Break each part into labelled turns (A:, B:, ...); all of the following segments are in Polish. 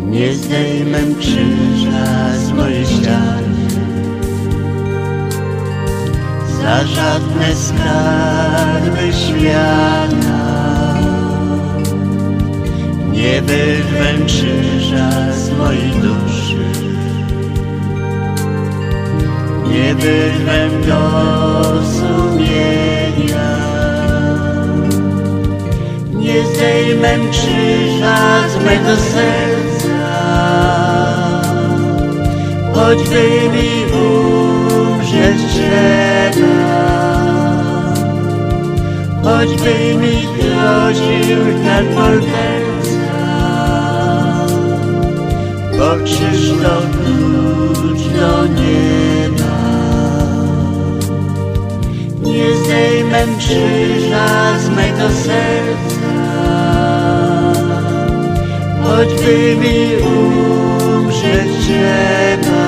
A: Nie zdejmę krzyża z mojej ściany. Za żadne skarby świata. Nie wyrwę krzyża z mojej duszy. Nie wyrwę go zdejmę krzyża z mego serca. Choćby mi umrzeć trzeba Choćby mi groził ten morderca Bo krzyż to klucz do nieba. Nie zdejmę krzyża z mego serca Choćby mi umrzeć trzeba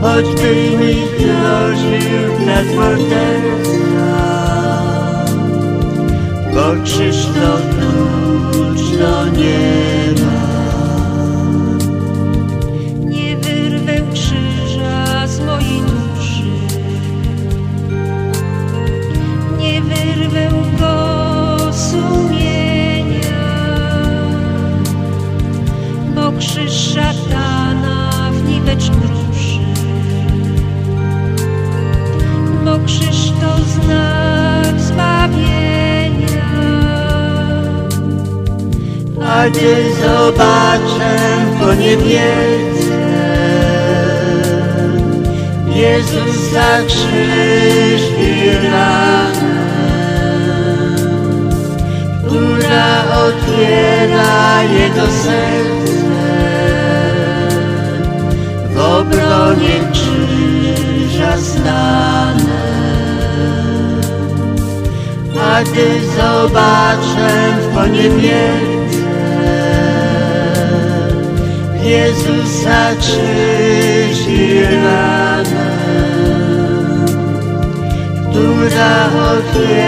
A: Choćby mi groził ten morderca Bo krzyż to klucz do nieba
B: w niwecz kruszy Bo krzyż to znak zbawienia.
A: A gdy zobaczę po niewiedzy Jezusa krzyż i ranę Która otwiera Jego serce obronie krzyża stanę. A gdy zobaczę w poniewierce Jezusa krzyż i która otwiera